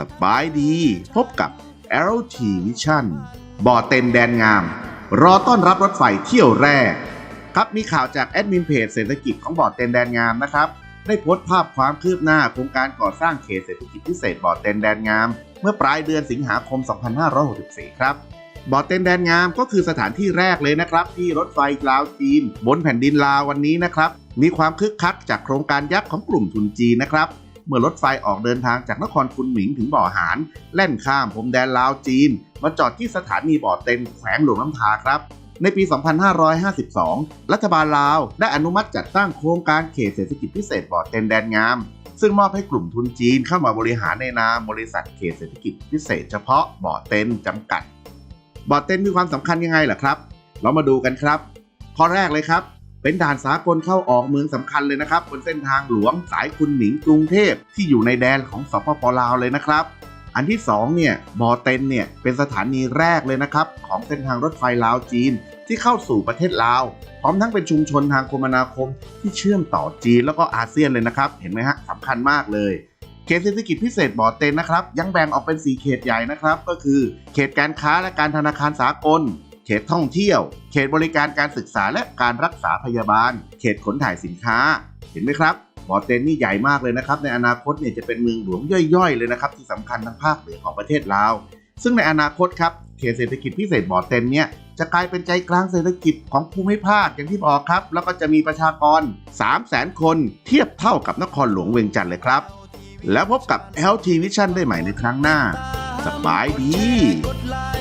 สบายดี พบกับ LT Vision บ่อเต็นแดนงาม รอต้อนรับรถไฟเที่ยวแรก ครับมีข่าวจากแอดมินเพจเศรษฐกิจของบ่อเต็นแดนงามนะครับ ได้โพสต์ภาพความคืบหน้าโครงการก่อสร้างเขตเศรษฐกิจพิเศษบ่อเต็นแดนงาม เมื่อปลายเดือนสิงหาคม 2564 ครับบ่อเต็นแดนงามก็คือสถานที่แรกเลยนะครับ ที่รถไฟลาวจีน บนแผ่นดินลาววันนี้นะครับ มีความคึกคักจากโครงการยักษ์ของกลุ่มทุนจีนนะครับ เมื่อรถไฟออกเดินทางจากนครคุนหมิงถึงบ่อหารแล่นข้ามพรมแดนลาวจีน มาจอดที่สถานีบ่อเต็นแขวงหลวงน้ำทาครับในปี 2552 รัฐบาลลาว ได้อนุมัติจัดตั้งโครงการเขตเศรษฐกิจพิเศษบ่อเต็นแดนงาม ซึ่งมอบให้กลุ่มทุนจีนเข้ามาบริหารในนามบริษัทเขตเศรษฐกิจพิเศษเฉพาะบ่อเต็นจำกัด บ่อเต็นมีความสำคัญยังไงล่ะครับ เรามาดูกันครับ ข้อแรกเลยครับ เป็นด่านสากลเข้าออกเมืองสำคัญเลยนะครับบนเส้นทางหลวงสายคุณหมิงกรุงเทพที่อยู่ในแดนของสปปลาวเลยนะครับ อันที่สองเนี่ยบ่อเต็นเนี่ยเป็นสถานีแรกเลยนะครับของเส้นทางรถไฟลาวจีนที่เข้าสู่ประเทศลาว พร้อมทั้งเป็นชุมชนทางคมนาคมที่เชื่อมต่อจีนแล้วก็อาเซียนเลยนะครับ เห็นไหมฮะสำคัญมากเลยเขตเศรษฐกิจพิเศษบ่อเต็นนะครับ ยังแบ่งออกเป็น 4 เขตใหญ่นะครับ ก็คือ เขตการค้าและการธนาคารสากล ขตท่องเที่ยว เขตบริการการศึกษาและการรักษาพยาบาล เขตขนถ่ายสินค้า เห็นไหมครับบอเตนนี่ใหญ่มากเลยนะครับ ในอนาคตเนี่ยจะเป็นเมืองหลวงย่อยๆ เลยนะครับที่สำคัญทางภาคเหนือของประเทศลาว ซึ่งในอนาคตครับ เขตเศรษฐกิจพิเศษบอเตนเนี่ยจะกลายเป็นใจกลางเศรษฐกิจของภูมิภาคอย่างที่บอกครับ แล้วก็จะมีประชากร 3 0 0 0 0 0 คน เทียบเท่ากับนครหลวงเวียงจันทร์เลยครับ แล้วพบกับ LT Vision ได้ใหม่ในครั้งหน้า สบายดี